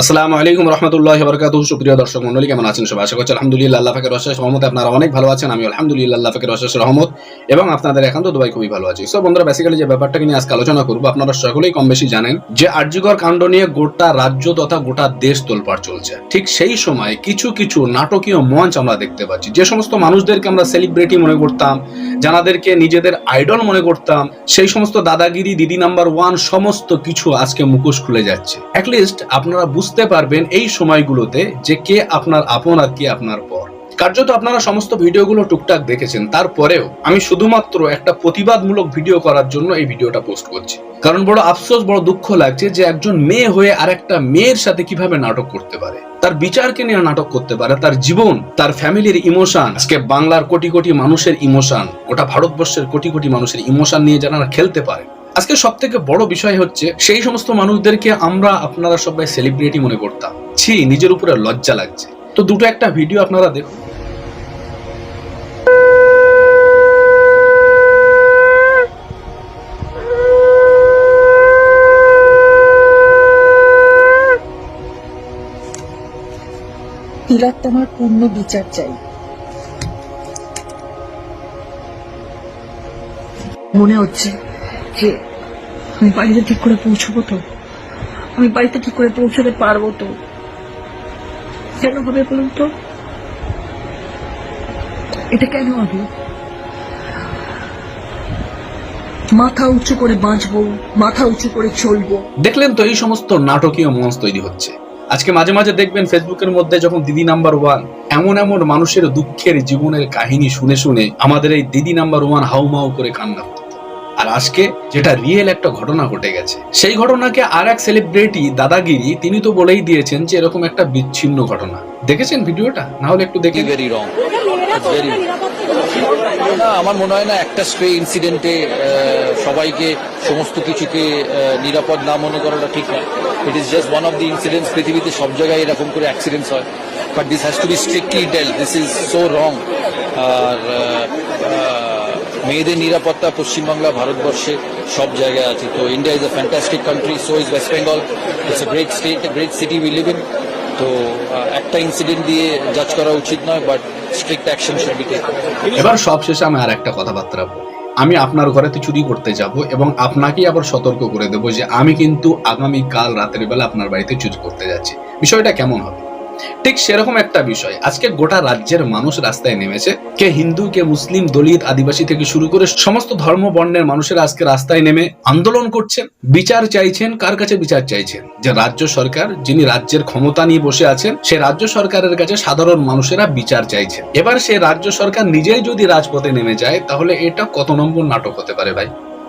আসসালামু আলাইকুম রহমতুল্লাহ বরকাত সুপ্রিয় দর্শক মন্ডলী কেমন আছেন সবাই? আশা করছি আলহামদুলিল্লাহ, আল্লাহ ফাকের অশেষ রহমত আপনারা অনেক ভালো আছেন। আমি আলহামদুলিল্লাহ, আল্লাহ ফাকের অশেষ রহমত এবং আপনাদের একান্ত দুবাই খুবই ভালো আছি। সো বন্ধুরা বেসিক্যালি যে ব্যাপারটাকে নিয়ে আজকে আলোচনা করব, আপনারা সকলেই কম বেশি জানেন যে আর্যিকর কাণ্ড নিয়ে গোটা রাজ্য তথা গোটা দেশ তোলপাড় চলছে। ঠিক সেই সময় কিছু কিছু নাটকীয় মঞ্চ আমরা দেখতে পাচ্ছি। যে সমস্ত মানুষদেরকে আমরা সেলিব্রিটি মনে করতাম যাদেরকে নিজেদের আইডল মনে করতাম, সেই সমস্ত দাদাগিরি, দিদি নাম্বার ওয়ান, সমস্ত কিছু আজকে মুখোশ খুলে যাচ্ছে। অ্যাটলিস্ট আপনারা বুঝতে পারবেন এই সময়গুলোতে যে কে আপনার আপন আর কে আপনার পর। কার্যত আপনারা সমস্ত ভিডিওগুলো টুকটাক দেখেছেন, তারপরেও আমি শুধুমাত্র একটা প্রতিবাদমূলক ভিডিও করার জন্য এই ভিডিওটা পোস্ট করছি। কারণ বড় আফসোস, বড় দুঃখ লাগছে যে একজন মেয়ে হয়ে আরেকটা মেয়ের সাথে কীভাবে নাটক করতে পারে। তার বিচারকে নিয়ে নাটক করতে পারে, তার জীবন, তার ফ্যামিলির ইমোশন। আজকে বাংলার কোটি কোটি মানুষের ইমোশন, গোটা ভারতবর্ষের কোটি কোটি মানুষের ইমোশন নিয়ে যারা খেলতে পারে। আজকে সব থেকে বড় বিষয় হচ্ছে সেই সমস্ত মানুষদেরকে আমরা আপনারা সবাই সেলিব্রিটি মনে করতাম। ছি, নিজের উপরে লজ্জা লাগছে। তো দুটো একটা ভিডিও আপনারা দেখুন তিলোত্তমার পূর্ণ বিচার চাই। মনে হচ্ছে যে আমি বাড়িতে ঠিক করে পৌঁছবো তো। আমি বাড়িতে ঠিক করে পৌঁছতে পারব তো। কেন হবে বলুন তো? এটা কেন হবে? মাথা উঁচু করে বাঁচবো, মাথা উঁচু করে চলবো। দেখলেন তো এই সমস্ত নাটকীয় মঞ্চ তৈরি হচ্ছে। আজকে মাঝে মাঝে দেখবেন ফেসবুকের মধ্যে যখন দিদি নাম্বার ওয়ান এমন এমন মানুষের দুঃখের জীবনের কাহিনী শুনে শুনে আমাদের এই দিদি নাম্বার ওয়ান হাউমাউ করে কান্না আর আজকে যেটা রিয়েল একটা ঘটনা ঘটে গেছে। সেই ঘটনাকে আর এক সেলিব্রিটি দাদাগিরি তিনি তো বলেই দিয়েছেন যে এরকম একটা বিচ্ছিন্ন ঘটনা। দেখেছেন ভিডিওটা? না হলে একটু দেখে ভেরি রং ভেরি না আমার মনে হয় না একটা স্প্রে ইনসিডেন্টে সবাইকে সমস্ত কিছুকে নিরাপদ না মনে করাটা ঠিক না। It is just one of the incidents পৃথিবীতে সব জায়গায় এরকম করে অ্যাক্সিডেন্টস হয়। But this has to be strictly dealt this is so wrong আর মেয়েদের নিরাপত্তা, পশ্চিমবাংলা, ভারতবর্ষে সব জায়গায় আছে। তো India is a fantastic country so is West Bengal it's a great state great city we live in তো একটা ইনসিডেন্ট দিয়ে জাজ করা উচিত নয় but strict action should be taken এবার সব শেষে আমি আর একটা কথাবার্তা আমি আপনার ঘরেতে চুরি করতে যাব এবং আপনাকেই আবার সতর্ক করে দেবো যে আমি কিন্তু আগামী কাল রাতের বেলা আপনার বাড়িতে চুরি করতে যাচ্ছি। বিষয়টা কেমন হবে? ঠিক সেরকম একটা বিষয়। আজকে গোটা রাজ্যের মানুষ রাস্তায় নেমেছে। কে হিন্দু, কে মুসলিম, দলিত, আদিবাসী থেকে শুরু করে সমস্ত ধর্ম বর্ণের মানুষেরা আজকে রাস্তায় নেমে আন্দোলন করছেন। বিচার চাইছেন, কার কাছে বিচার চাইছেন? যে রাজ্য সরকার, যিনি রাজ্যের ক্ষমতা নিয়ে বসে আছেন, সে রাজ্য সরকারের কাছে সাধারণ মানুষেরা বিচার চাইছেন। এবার সে রাজ্য সরকার নিজেই যদি রাজপথে নেমে যায়, তাহলে এটা কত নম্বর নাটক হতে পারে ভাই?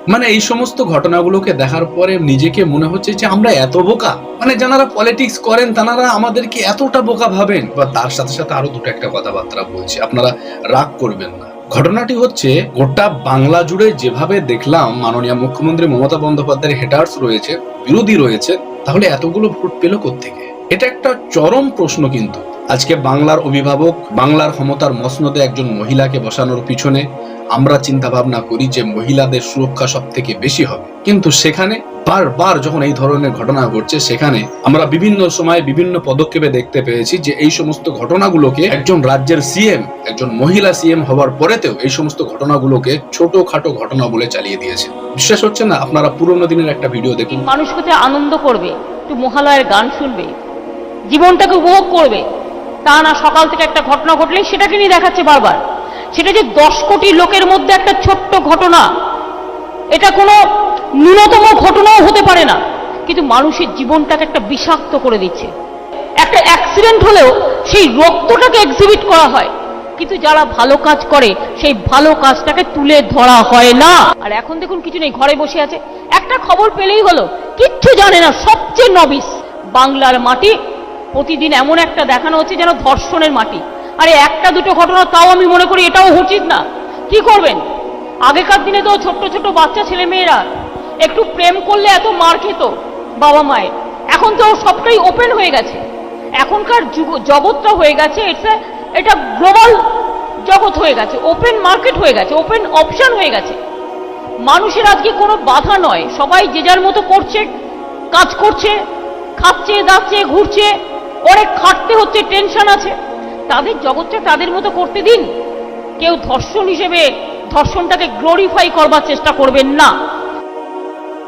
মানে এই সমস্ত ঘটনাগুলোকে দেখার পরে নিজেকে মনে হচ্ছে যে আমরা এত বোকা। মানে যারা পলিটিক্স করেন তারা আমাদেরকে এতটা বোকা ভাবেন। বা তার সাথে সাথে আরও দুটো একটা কথাবার্তা বলছি, আপনারা রাগ করবেন না। ঘটনাটি হচ্ছে, গোটা বাংলা জুড়ে যেভাবে দেখলাম, মাননীয় মুখ্যমন্ত্রী মমতা বন্দ্যোপাধ্যায়ের হেটার্স রয়েছে, বিরোধী রয়েছে, তাহলে এতগুলো ভোট পেল থেকে এটা একটা চরম প্রশ্ন কিন্তু। আজকে বাংলার অভিভাবক, বাংলার ক্ষমতার মসনদে একজন মহিলাকে বসানোর পিছনে আমরা চিন্তা ভাবনা করি যে মহিলাদের সুরক্ষা সব থেকে বেশি হবে। কিন্তু সেখানে বারবার যখন এই ধরনের ঘটনা ঘটছে, সেখানে আমরা বিভিন্ন সময় বিভিন্ন পদক্ষেপে দেখতে পেয়েছি যে এই সমস্ত ঘটনাগুলোকে একজন রাজ্যের সিএম একজন মহিলা সিএম হওয়ার পরেতেও এই সমস্ত ঘটনাগুলোকে ছোটখাটো ঘটনা বলে চালিয়ে দিয়েছে। বিশ্বাস হচ্ছে না? আপনারা পুরোনো দিনের একটা ভিডিও দেখুন। মানুষ আনন্দ করবে? একটু মহালয়ের গান শুনবে। জীবনটাকে উপভোগ করবে। তা না, সকাল থেকে একটা ঘটনা ঘটলেই সেটাকে নিয়ে দেখাচ্ছে বারবার। সেটা যে দশ কোটি লোকের মধ্যে একটা ছোট্ট ঘটনা, এটা কোনো ন্যূনতম ঘটনাও হতে পারে না। কিন্তু মানুষের জীবনটাকে একটা বিষাক্ত করে দিচ্ছে। একটা অ্যাক্সিডেন্ট হলেও সেই রক্তটাকে এক্সিবিট করা হয়। কিন্তু যারা ভালো কাজ করে, সেই ভালো কাজটাকে তুলে ধরা হয় না। আর এখন দেখুন, কিছু নেই, ঘরে বসে আছে। একটা খবর পেলেই হলো, কিচ্ছু জানে না, সবচেয়ে নবিস বাংলার মাটি প্রতিদিন এমন একটা দেখানো হচ্ছে যেন ধর্ষণের মাটি। আরে একটা দুটো ঘটনা তাও আমি মনে করি এটাও উচিত না। কি করবেন? আগেকার দিনে তো ছোট্ট ছোট্ট বাচ্চা ছেলে মেয়েরা একটু প্রেম করলে এত মার খেত বাবা মায়ের। এখন তো সবটাই ওপেন হয়ে গেছে। এখনকার যুগ- জগৎটা হয়ে গেছে এটা এটা গ্লোবাল জগৎ হয়ে গেছে ওপেন মার্কেট হয়ে গেছে ওপেন অপশন হয়ে গেছে। মানুষের আজকে কোনো বাধা নয়। সবাই যে যার মতো করছে, কাজ করছে, খাচ্ছে, দাচ্ছে, ঘুরছে অনেক খাটতে হচ্ছে, টেনশন আছে। তাদের জগৎটা তাদের মতো করতে দিন। কেউ ধর্ষণ হিসেবে ধর্ষণটাকে গ্লোরিফাই করবার চেষ্টা করবেন না।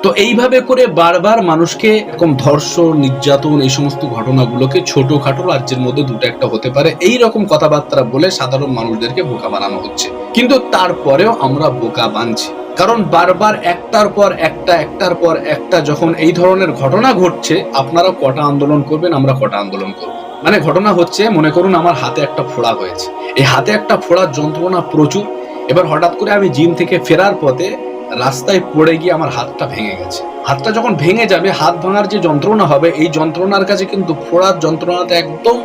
তো এইভাবে করে বারবার মানুষকে এরকম ধর্ষণ, নির্যাতন, এই সমস্ত ঘটনাগুলোকে ছোটখাটো রাজ্যের মধ্যে দুটো একটা হতে পারে। এই রকম কথাবার্তা বলে সাধারণ মানুষদেরকে বোকা বানানো হচ্ছে। কিন্তু তারপরেও আমরা বোকা বানছি। কারণ বারবার একটার পর একটা, একটার পর একটা যখন এই ধরনের ঘটনা ঘটছে, আপনারা কটা আন্দোলন করবেন, আমরা কটা আন্দোলন করব। মানে ঘটনা হচ্ছে, মনে করুন আমার হাতে একটা ফোড়া হয়েছে। এই হাতে একটা ফোড়ার যন্ত্রণা প্রচুর। এবার হঠাৎ করে আমি জিম থেকে ফেরার পথে রাস্তায় পড়ে গিয়ে আমার হাতটা ভেঙে গেছে। হাতটা যখন ভেঙে যাবে, হাত ভাঙার যে যন্ত্রণা হবে, এই যন্ত্রণার কাছে কিন্তু ফোড়ার যন্ত্রণাটা একদম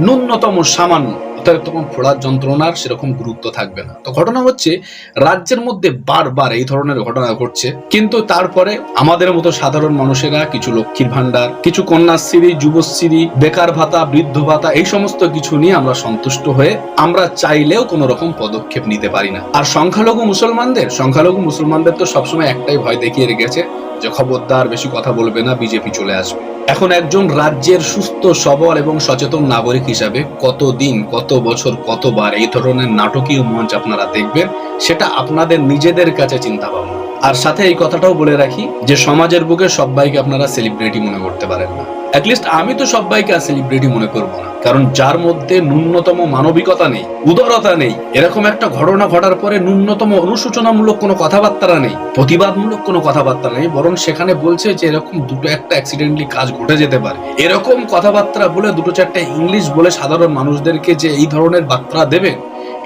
ন্যূনতম সামান্য। অর্থাৎ তখন ফোড়ার যন্ত্রণার সেরকম গুরুত্ব থাকবে না। তো ঘটনা হচ্ছে, রাজ্যের মধ্যে বারবার এই ধরনের ঘটনা ঘটছে। কিন্তু তারপরে আমাদের মতো সাধারণ মানুষেরা, কিছু লক্ষ্মীর ভান্ডার কিছু কন্যাশ্রী, যুবশ্রী, বেকার ভাতা, বৃদ্ধ ভাতা, এই সমস্ত কিছু নিয়ে আমরা সন্তুষ্ট হয়ে আমরা চাইলেও কোনো রকম পদক্ষেপ নিতে পারি না। আর সংখ্যালঘু মুসলমানদের সংখ্যালঘু মুসলমানদের তো সবসময় একটাই ভয় দেখিয়ে রেখেছে যে খবরদার বেশি কথা বলবে না, বিজেপি চলে আসবে। এখন একজন রাজ্যের সুস্থ, সবল এবং সচেতন নাগরিক হিসাবে কতদিন, কত বছর, কতবার এই ধরনের নাটকীয় মঞ্চ আপনারা দেখবেন, সেটা আপনাদের নিজেদের কাছে চিন্তা ভাবনা আর সাথে এই কথাটাও বলে রাখি যে সমাজের বুকে সবাইকে আপনারা সেলিব্রিটি মনে করতে পারেন না। অ্যাটলিস্ট আমি তো সবাইকে সেলিব্রিটি মনে করব না। কারণ যার মধ্যে ন্যূনতম মানবিকতা নেই, উদারতা নেই, এরকম একটা ঘটনা ঘটার পরে ন্যূনতম অনুশোচনামূলক কোনো কথাবার্তা নেই, প্রতিবাদমূলক কোনো কথাবার্তা নেই, বরং সেখানে বলছে যে এরকম দুটো একটা অ্যাক্সিডেন্টলি কাজ ঘটে যেতে পারে। এরকম কথাবার্তা বলে দুটো চারটে ইংলিশ বলে সাধারণ মানুষদেরকে যে এই ধরনের বার্তা দেবে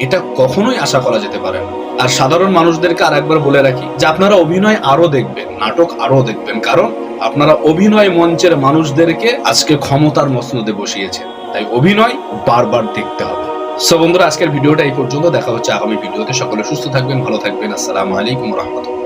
এটা কখনোই আশা করা যেতে পারে না। আর সাধারণ মানুষদেরকে আর একবার বলে রাখি যে আপনারা অভিনয় আরও দেখবেন, নাটক আরও দেখবেন, কারণ আপনারা অভিনয় মঞ্চের মানুষদেরকে আজকে ক্ষমতার মসনদে বসিয়েছেন। তাই অভিনয় বারবার দেখতে হবে। সো বন্ধুরা, আজকের ভিডিওটা এই পর্যন্ত। দেখা হচ্ছে আগামী ভিডিওতে। সকলে সুস্থ থাকবেন, ভালো থাকবেন। আসসালামু আলাইকুম রহমতুল্লাহ।